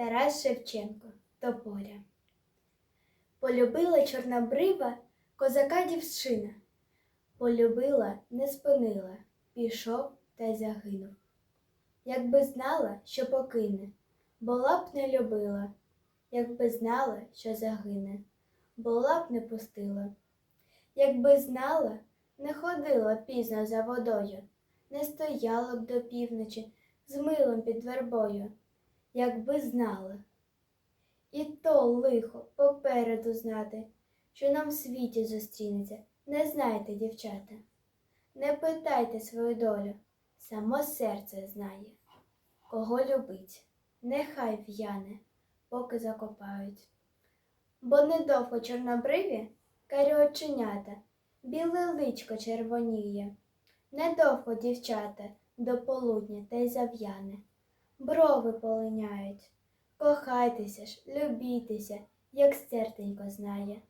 Тарас Шевченко Тополя. Полюбила чорнобрива козака дівчина. Полюбила, не спинила, пішов та загинув. Якби знала, що покине, була б не любила, якби знала, що загине, була б не пустила. Якби знала, не ходила пізно за водою, не стояла б до півночі з милом під вербою, якби знала. І то лихо попереду знати, що нам в світі зустрінеться, не знайте, дівчата. Не питайте свою долю, само серце знає. Кого любить, нехай в'яне, поки закопають. Бо недовго чорнобриві карі оченята, біле личко червоніє. Недовго, дівчата, до полудня та й зав'яне. Брови полиняють. Кохайтеся ж, любітеся, як серденько знає.